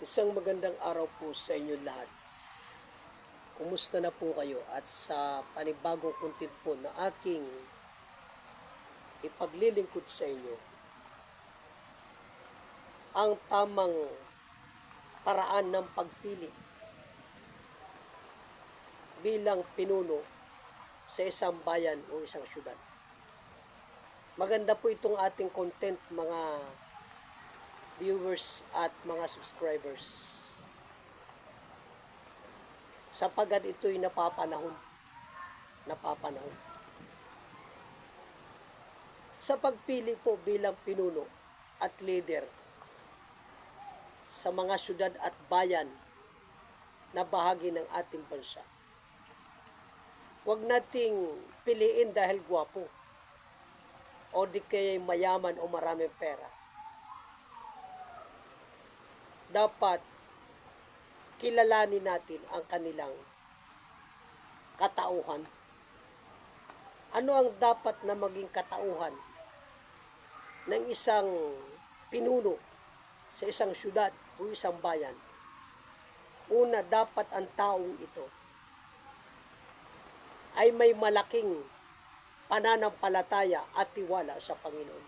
Isang magandang araw po sa inyo lahat. Kumusta na po kayo at sa panibagong content po na aking ipaglilingkod sa inyo ang tamang paraan ng pagpili bilang pinuno sa isang bayan o isang syudad. Maganda po itong ating content mga viewers at mga subscribers. Sapagat ito'y napapanahon. Napapanahon. Sa pagpili po bilang pinuno at leader sa mga syudad at bayan na bahagi ng ating bansa. Huwag nating piliin dahil gwapo o di kaya mayaman o maraming pera dapat kilalanin natin ang kanilang katauhan. Ano ang dapat na maging katauhan ng isang pinuno sa isang syudad o isang bayan? Una, dapat ang taong ito ay may malaking pananampalataya at tiwala sa Panginoon.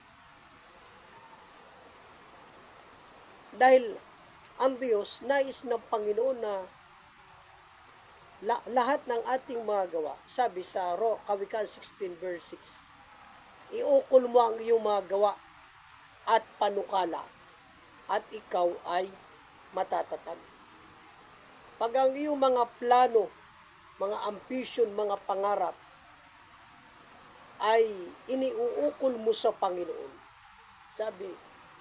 Dahil ang Diyos, nais ng Panginoon na la- lahat ng ating mga gawa, sabi sa Ro, Kawikan 16 verse 6, iukol mo ang iyong mga gawa at panukala at ikaw ay matatatag. Pag ang iyong mga plano, mga ambition, mga pangarap ay iniuukol mo sa Panginoon. Sabi,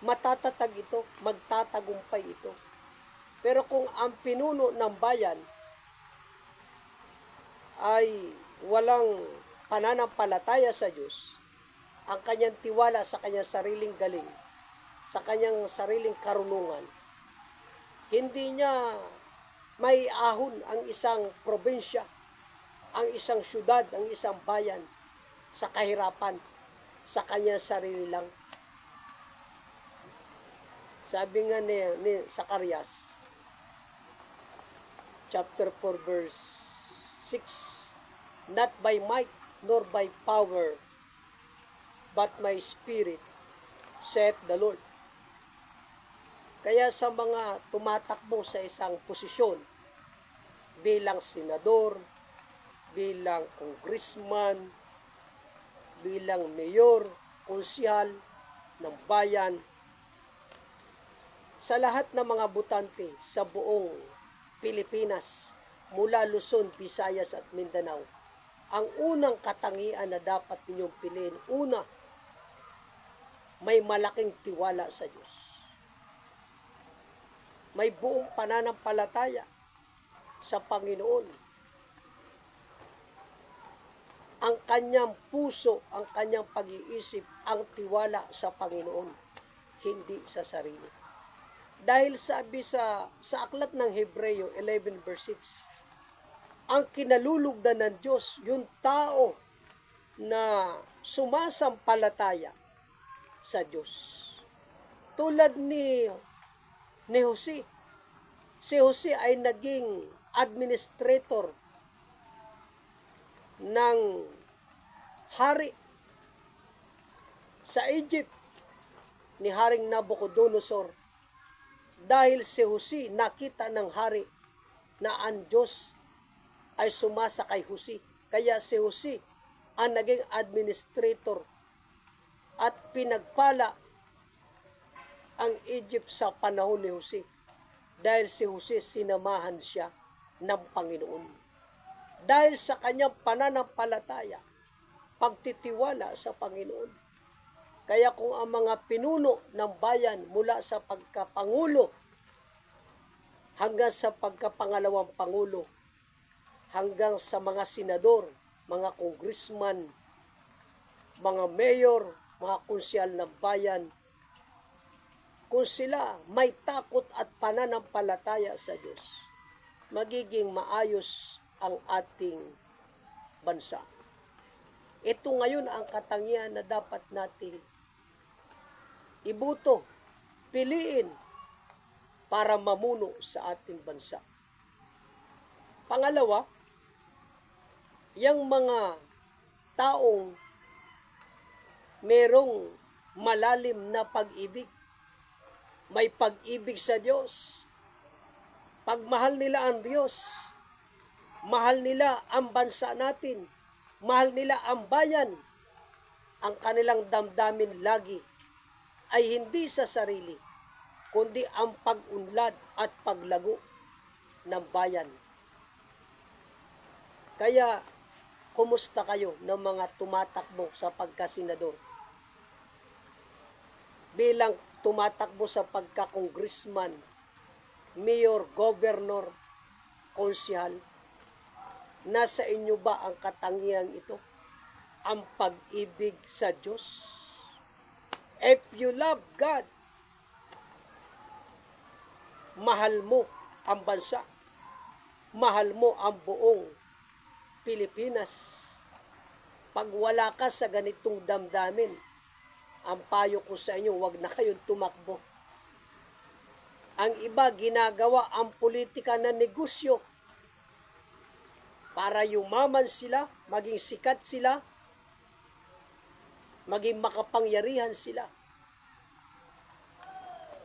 matatatag ito, magtatagumpay ito. Pero kung ang pinuno ng bayan ay walang pananampalataya sa Diyos, ang kanyang tiwala sa kanyang sariling galing, sa kanyang sariling karunungan, hindi niya may ahon ang isang probinsya, ang isang syudad, ang isang bayan sa kahirapan, sa kanyang sarili lang. Sabi nga ni, ni Zacarias, chapter 4, verse 6, Not by might nor by power, but my spirit, saith the Lord. Kaya sa mga tumatakbo sa isang posisyon, bilang senador, bilang congressman, bilang mayor, konsyal ng bayan, sa lahat ng mga butante sa buong Pilipinas mula Luzon, Visayas at Mindanao, ang unang katangian na dapat ninyong piliin, una, may malaking tiwala sa Diyos. May buong pananampalataya sa Panginoon. Ang kanyang puso, ang kanyang pag-iisip, ang tiwala sa Panginoon, hindi sa sarili. Dahil sabi sa, sa aklat ng Hebreo 11 verse 6, ang kinalulugdan ng Diyos, yung tao na sumasampalataya sa Diyos. Tulad ni, ni Jose. Si Jose ay naging administrator ng hari sa Egypt ni Haring Nabucodonosor dahil si Jose nakita ng hari na ang Diyos ay sumasa kay Jose. Kaya si Jose ang naging administrator at pinagpala ang Egypt sa panahon ni Jose dahil si Jose sinamahan siya ng Panginoon. Dahil sa kanyang pananampalataya, pagtitiwala sa Panginoon. Kaya kung ang mga pinuno ng bayan mula sa pagkapangulo hanggang sa pagkapangalawang pangulo, hanggang sa mga senador, mga congressman, mga mayor, mga konsyal ng bayan, kung sila may takot at pananampalataya sa Diyos, magiging maayos ang ating bansa. Ito ngayon ang katangian na dapat natin ibuto, piliin para mamuno sa ating bansa. Pangalawa, yung mga taong merong malalim na pag-ibig, may pag-ibig sa Diyos, pagmahal nila ang Diyos, mahal nila ang bansa natin, mahal nila ang bayan, ang kanilang damdamin lagi ay hindi sa sarili, kundi ang pag-unlad at paglago ng bayan. Kaya, kumusta kayo ng mga tumatakbo sa pagkasenador? Bilang tumatakbo sa pagka-congressman, mayor, governor, konsyal, nasa inyo ba ang katangian ito? Ang pag-ibig sa Diyos? If you love God, mahal mo ang bansa. Mahal mo ang buong Pilipinas. Pag wala ka sa ganitong damdamin, ang payo ko sa inyo, wag na kayong tumakbo. Ang iba ginagawa ang politika na negosyo para yumaman sila, maging sikat sila, maging makapangyarihan sila.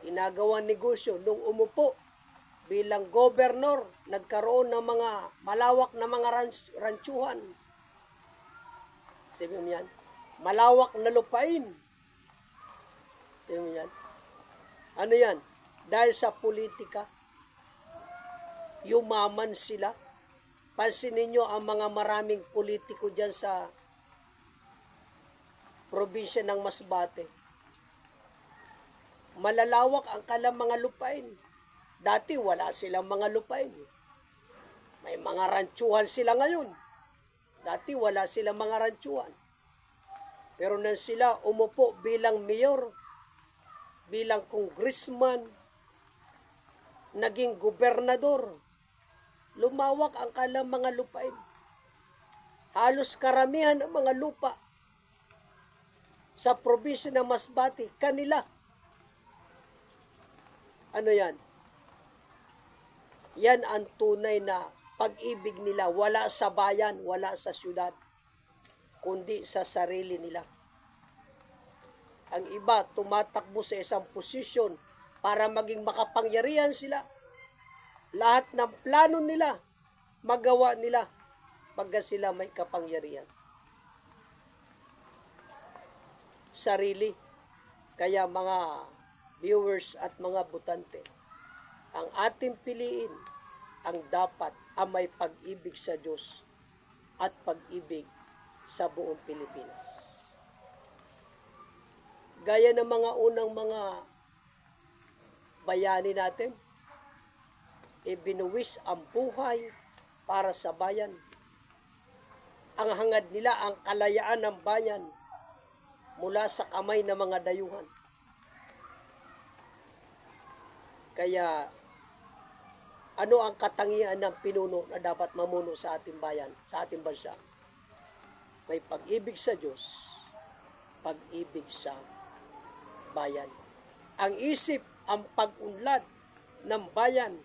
Ginagawa negosyo nung umupo bilang gobernur, nagkaroon ng mga malawak na mga rans- ranchuhan. Sabi mo yan, malawak na lupain. Sabi mo yan. Ano yan? Dahil sa politika, yumaman sila. Pansinin nyo ang mga maraming politiko dyan sa probinsya ng Masbate. Malalawak ang kalang mga lupain. Dati wala silang mga lupain. May mga ranchuhan sila ngayon. Dati wala silang mga ranchuhan. Pero nang sila umupo bilang mayor, bilang congressman, naging gobernador, lumawak ang kalang mga lupain. Halos karamihan ng mga lupa sa probinsya ng Masbate, kanila. Ano yan? Yan ang tunay na pag-ibig nila. Wala sa bayan, wala sa syudad, kundi sa sarili nila. Ang iba tumatakbo sa isang posisyon para maging makapangyarihan sila. Lahat ng plano nila, magawa nila pagka sila may kapangyarihan. Sarili. Kaya mga viewers at mga butante, ang ating piliin ang dapat ang may pag-ibig sa Diyos at pag-ibig sa buong Pilipinas. Gaya ng mga unang mga bayani natin, ibinuwis ang buhay para sa bayan. Ang hangad nila ang kalayaan ng bayan mula sa kamay ng mga dayuhan. Kaya ano ang katangian ng pinuno na dapat mamuno sa ating bayan, sa ating bansa? May pag-ibig sa Diyos, pag-ibig sa bayan. Ang isip, ang pag-unlad ng bayan,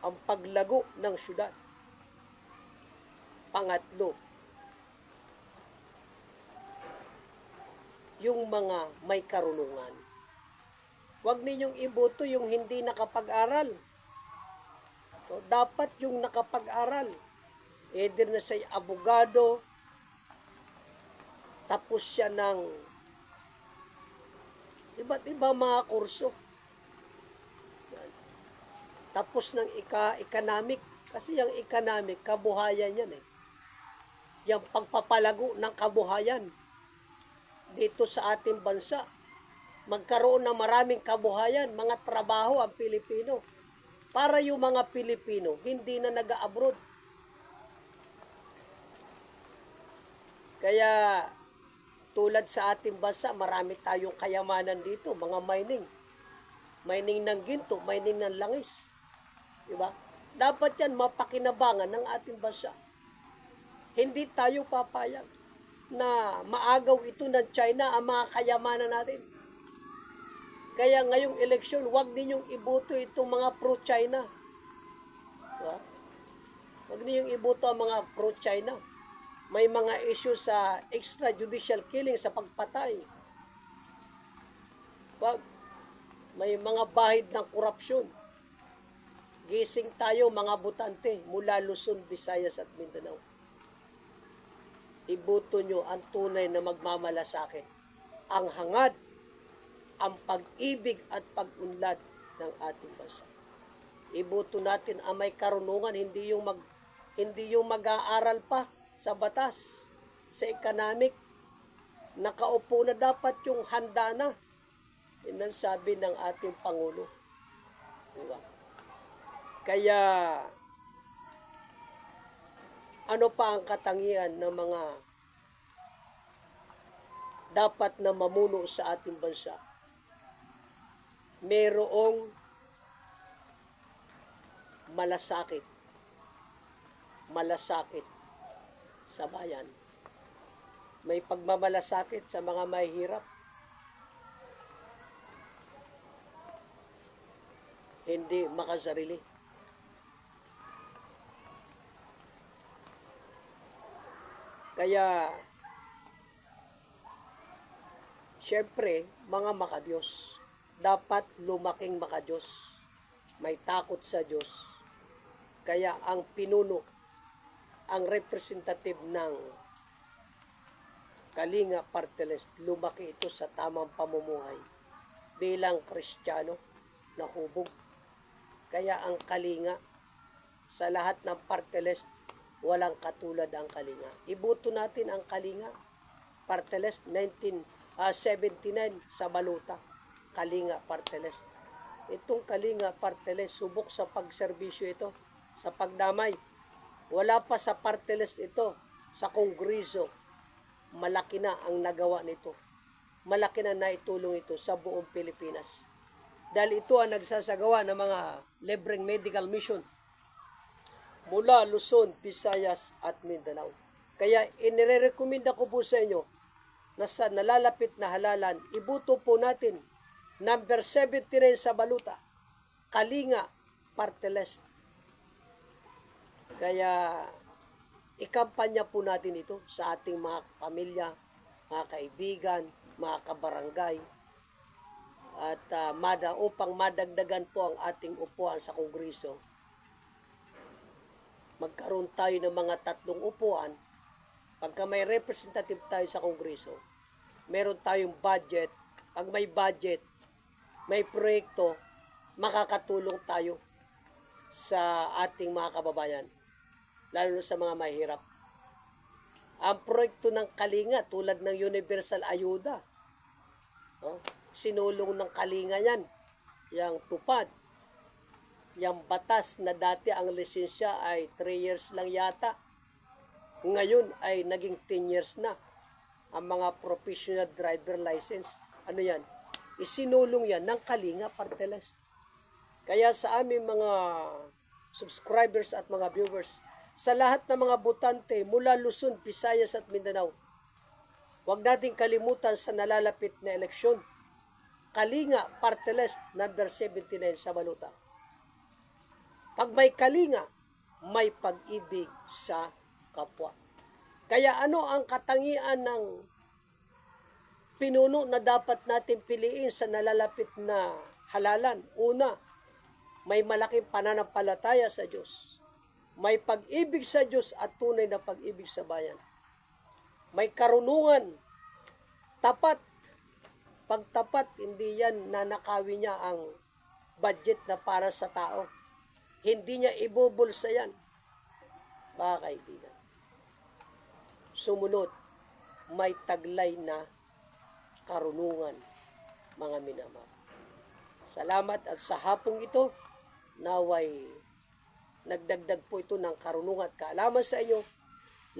ang paglago ng syudad. Pangatlo, yung mga may karunungan. Huwag ninyong iboto yung hindi nakapag-aral. So, dapat yung nakapag-aral. Either na siya abogado, tapos siya ng iba't ibang mga kurso. Tapos ng ika economic kasi yung economic kabuhayan yan eh. Yung pagpapalago ng kabuhayan dito sa ating bansa. Magkaroon ng maraming kabuhayan, mga trabaho ang Pilipino. Para yung mga Pilipino hindi na nag-abroad. Kaya tulad sa ating bansa, marami tayong kayamanan dito, mga mining. Mining ng ginto, mining ng langis. Diba? Dapat yan mapakinabangan ng ating bansa. Hindi tayo papayag na maagaw ito ng China ang mga kayamanan natin. Kaya ngayong eleksyon, huwag ninyong iboto itong mga pro-China. Diba? Huwag ninyong iboto ang mga pro-China. May mga issue sa extrajudicial killing sa pagpatay. Wag. May mga bahid ng korupsyon. Gising tayo mga butante mula Luzon, Visayas at Mindanao. Iboto nyo ang tunay na magmamalasakit. Ang hangad, ang pag-ibig at pag-unlad ng ating bansa. Iboto natin ang may karunungan, hindi yung mag hindi yung mag-aaral pa sa batas, sa economic. Nakaupo na dapat yung handa na. Yan ang sabi ng ating Pangulo. Diba? Kaya, ano pa ang katangian ng mga dapat na mamuno sa ating bansa? Merong malasakit. Malasakit sa bayan. May pagmamalasakit sa mga mahihirap. Hindi makasarili. Kaya, syempre, mga makadiyos, dapat lumaking makadiyos. May takot sa Diyos. Kaya ang pinuno, ang representative ng Kalinga Parteles, lumaki ito sa tamang pamumuhay bilang Kristiyano na hubog. Kaya ang Kalinga, sa lahat ng Parteles, walang katulad ang Kalinga. Ibuto natin ang Kalinga. Parteles 1979 sa Baluta. Kalinga Parteles. Itong Kalinga Parteles, subok sa pagserbisyo ito, sa pagdamay. Wala pa sa Parteles ito, sa Kongreso. Malaki na ang nagawa nito. Malaki na naitulong ito sa buong Pilipinas. Dahil ito ang nagsasagawa ng mga libreng medical mission mula Luzon, Visayas at Mindanao. Kaya inirekomenda ko po sa inyo na sa nalalapit na halalan, ibuto po natin number 79 sa baluta, Kalinga Partelest. Kaya ikampanya po natin ito sa ating mga pamilya, mga kaibigan, mga kabarangay, at ah, mada upang madagdagan po ang ating upuan sa Kongreso magkaroon tayo ng mga tatlong upuan, pagka may representative tayo sa Kongreso, meron tayong budget, pag may budget, may proyekto, makakatulong tayo sa ating mga kababayan, lalo sa mga mahirap. Ang proyekto ng Kalinga, tulad ng Universal Ayuda, oh, sinulong ng Kalinga yan, yung tupad, yung batas na dati ang lisensya ay 3 years lang yata. Ngayon ay naging 10 years na ang mga professional driver license. Ano yan? Isinulong yan ng Kalinga Parteles. Kaya sa aming mga subscribers at mga viewers, sa lahat ng mga butante mula Luzon, Visayas at Mindanao, huwag nating kalimutan sa nalalapit na eleksyon. Kalinga Parteles, number 79 sa Baluta. Pag may kalinga, may pag-ibig sa kapwa. Kaya ano ang katangian ng pinuno na dapat natin piliin sa nalalapit na halalan? Una, may malaking pananampalataya sa Diyos. May pag-ibig sa Diyos at tunay na pag-ibig sa bayan. May karunungan, tapat. Pagtapat, hindi yan nanakawi niya ang budget na para sa tao hindi niya ibubulsa yan. Mga kaibigan. Sumunod, may taglay na karunungan, mga minamahal. Salamat at sa hapong ito, naway nagdagdag po ito ng karunungan at kaalaman sa inyo,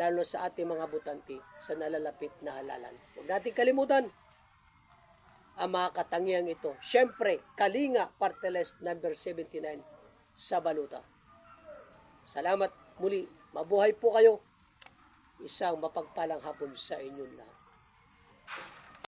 lalo sa ating mga butanti sa nalalapit na halalan. Huwag natin kalimutan ang mga katangiang ito. Siyempre, Kalinga Parteles number 79 sa baluta. Salamat muli. Mabuhay po kayo. Isang mapagpalang hapon sa inyong lahat.